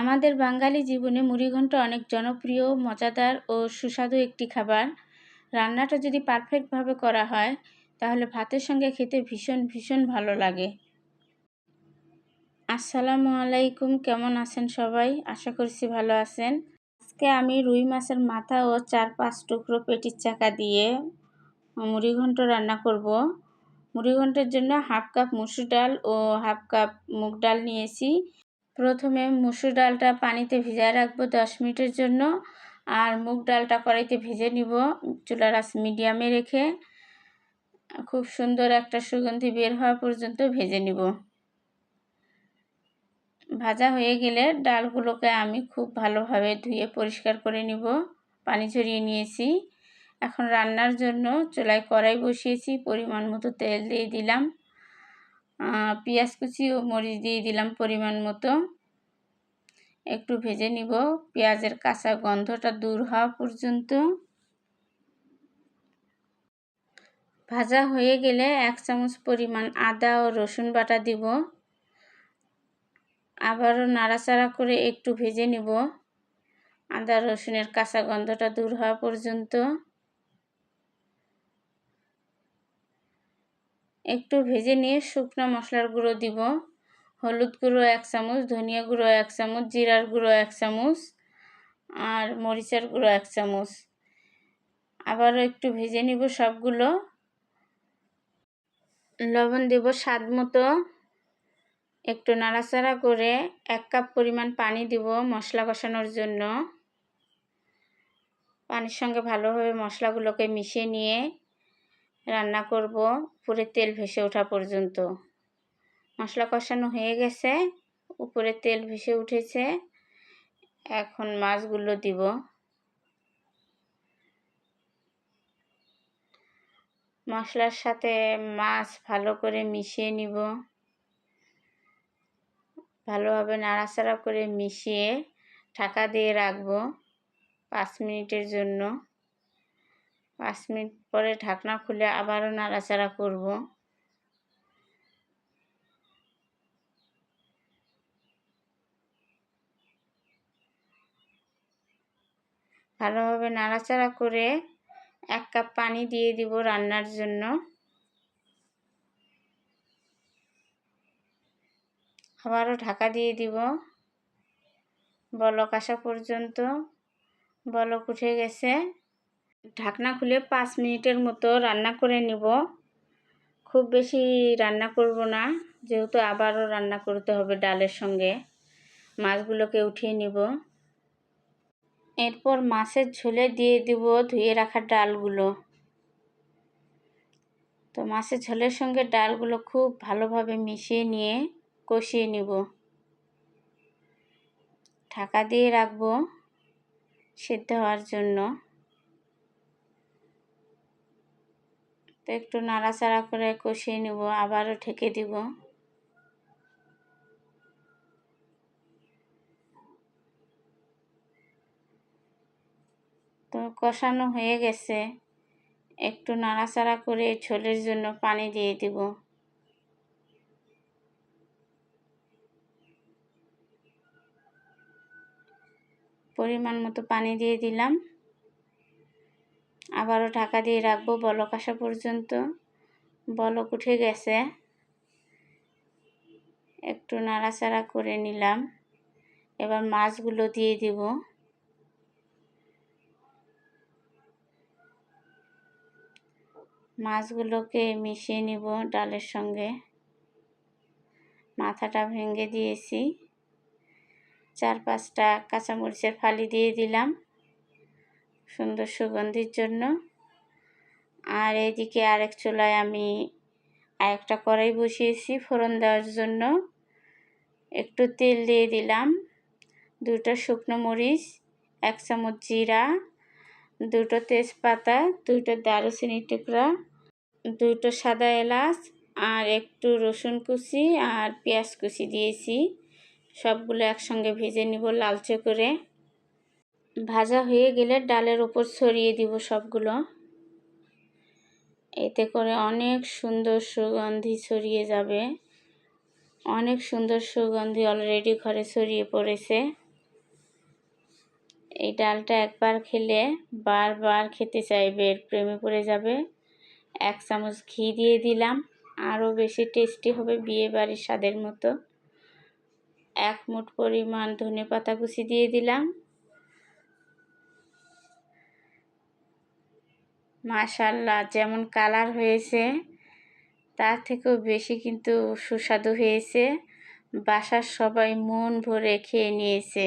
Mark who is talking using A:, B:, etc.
A: আমাদের বাঙালি জীবনে মুড়িঘণ্ট অনেক জনপ্রিয়, মজাদার ও সুস্বাদু একটি খাবার। রান্নাটা যদি পারফেক্টভাবে করা হয়, তাহলে ভাতের সঙ্গে খেতে ভীষণ ভীষণ ভালো লাগে। আসসালামু আলাইকুম, কেমন আছেন সবাই? আশা করছি ভালো আছেন। আজকে আমি রুই মাছের মাথা ও চার পাঁচ টুকরো পেটির চাকা দিয়ে মুড়িঘণ্ট রান্না করব। মুড়িঘণ্টের জন্য হাফ কাপ মুসুর ডাল ও হাফ কাপ মুগ ডাল নিয়েছি। প্রথমে মুসুর ডালটা পানিতে ভিজায় রাখব দশ মিনিটের জন্য আর মুগ ডালটা কড়াইতে ভেজে নিব চুলার আস মিডিয়ামে রেখে। খুব সুন্দর একটা সুগন্ধি বের হওয়া পর্যন্ত ভেজে নিব। ভাজা হয়ে গেলে ডালগুলোকে আমি খুব ভালোভাবে ধুয়ে পরিষ্কার করে নিব। পানি ঝরিয়ে নিয়েছি। এখন রান্নার জন্য চুলায় কড়াই বসিয়েছি, পরিমাণ মতো তেল দিয়ে দিলাম। পেঁয়াজ কুচি ও মরিচ দিয়ে দিলাম পরিমাণ মতো। একটু ভেজে নিব। পেঁয়াজের কাঁচা গন্ধটা দূর হওয়া পর্যন্ত। ভাজা হয়ে গেলে এক চামচ পরিমাণ আদা ও রসুন বাটা দিব। আবারও নাড়াচাড়া করে একটু ভেজে নিব। আদা রসুনের কাঁচা গন্ধটা দূর হওয়া পর্যন্ত। একটু ভেজে নিয়ে শুকনো মশলার গুঁড়ো দিব। হলুদ গুঁড়ো এক চামচ, ধনিয়া গুঁড়ো এক চামচ, জিরার গুঁড়ো এক চামচ আর মরিচের গুঁড়ো এক চামচ। আবারও একটু ভেজে নিব সবগুলো। লবণ দেব স্বাদ মতো। একটু নাড়াচাড়া করে এক কাপ পরিমাণ পানি দিব মশলা কষানোর জন্য। পানির সঙ্গে ভালোভাবে মশলাগুলোকে মিশিয়ে নিয়ে রান্না করব। উপরে তেল ভেসে ওঠা পর্যন্ত। মশলা কষানো হয়ে গেছে। উপরে তেল ভেসে উঠেছে। এখন মাছগুলো দিব। মশলার সাথে মাছ ভালো করে মিশিয়ে নিব। ভালোভাবে নাড়াচাড়া করে মিশিয়ে ঢাকা দিয়ে রাখব পাঁচ মিনিটের জন্য। পাঁচ মিনিট পরে ঢাকনা খুলে আবারও নাড়াচাড়া করব। ভালোভাবে নাড়াচাড়া করে এক কাপ পানি দিয়ে দিব রান্নার জন্য। আবারও ঢাকা দিয়ে দিব। বলক আসা পর্যন্ত। বলক উঠে গেছে। ঢাকনা খুলে পাঁচ মিনিটের মতো রান্না করে নিব। খুব বেশি রান্না করব না, যেহেতু আবারও রান্না করতে হবে ডালের সঙ্গে। মাছগুলোকে উঠিয়ে নিব। এরপর মাছের ঝোলে দিয়ে দিব ধুয়ে রাখা ডালগুলো। তো মাছের ঝোলের সঙ্গে ডালগুলো খুব ভালোভাবে মিশিয়ে নিয়ে কষিয়ে নিব। ঢাকা দিয়ে রাখব সেদ্ধ হওয়ার জন্য। তো একটু নাড়াচাড়া করে কষিয়ে নিব, আবারও ঢেকে দিব। তো কষানো হয়ে গেছে। একটু নাড়াচাড়া করে ঝোলের জন্য পানি দিয়ে দিব। পরিমাণ মতো পানি দিয়ে দিলাম। আবারও ঢাকা দিয়ে রাখব। বলক আসা পর্যন্ত। বলক উঠে গেছে। একটু নাড়াচাড়া করে নিলাম। এবার মাছগুলো দিয়ে দিব। মাছগুলোকে মিশিয়ে নিব ডালের সঙ্গে। মাথাটা ভেঙে দিয়েছি। চার পাঁচটা কাঁচামরিচের ফালি দিয়ে দিলাম। সুন্দর সুগন্ধির জন্য। আর এইদিকে আরেক চুলায় আমি আরেকটা কড়াই বসিয়েছি ফোড়ন দেওয়ার জন্য। একটু তেল দিয়ে দিলাম। দুটো শুকনো মরিচ, এক চামচ জিরা, দুটো তেজপাতা, দুটো দারুচিনির টুকরা, দুটো সাদা এলাচ আর একটু রসুন কুচি আর পেঁয়াজ কুচি দিয়েছি। সবগুলো একসঙ্গে ভেজে নিব লালচে করে। ভাজা হয়ে গেলে ডালের ওপর ছড়িয়ে দিব সবগুলো। এতে করে অনেক সুন্দর সুগন্ধি ছড়িয়ে যাবে। অনেক সুন্দর সুগন্ধি অলরেডি ঘরে ছড়িয়ে পড়েছে। এই ডালটা একবার খেলে বারবার খেতে চাইবে, এর প্রেমে পড়ে যাবে। এক চামচ ঘি দিয়ে দিলাম, আরও বেশি টেস্টি হবে বিয়ে বাড়ির স্বাদের মতো। এক মুঠ পরিমাণ ধনে পাতা কুচি দিয়ে দিলাম। মাশাল্লাহ যেমন কালার হয়েছে, তার থেকেও বেশি কিন্তু সুস্বাদু হয়েছে। বাসার সবাই মন ভরে খেয়ে নিয়েছে।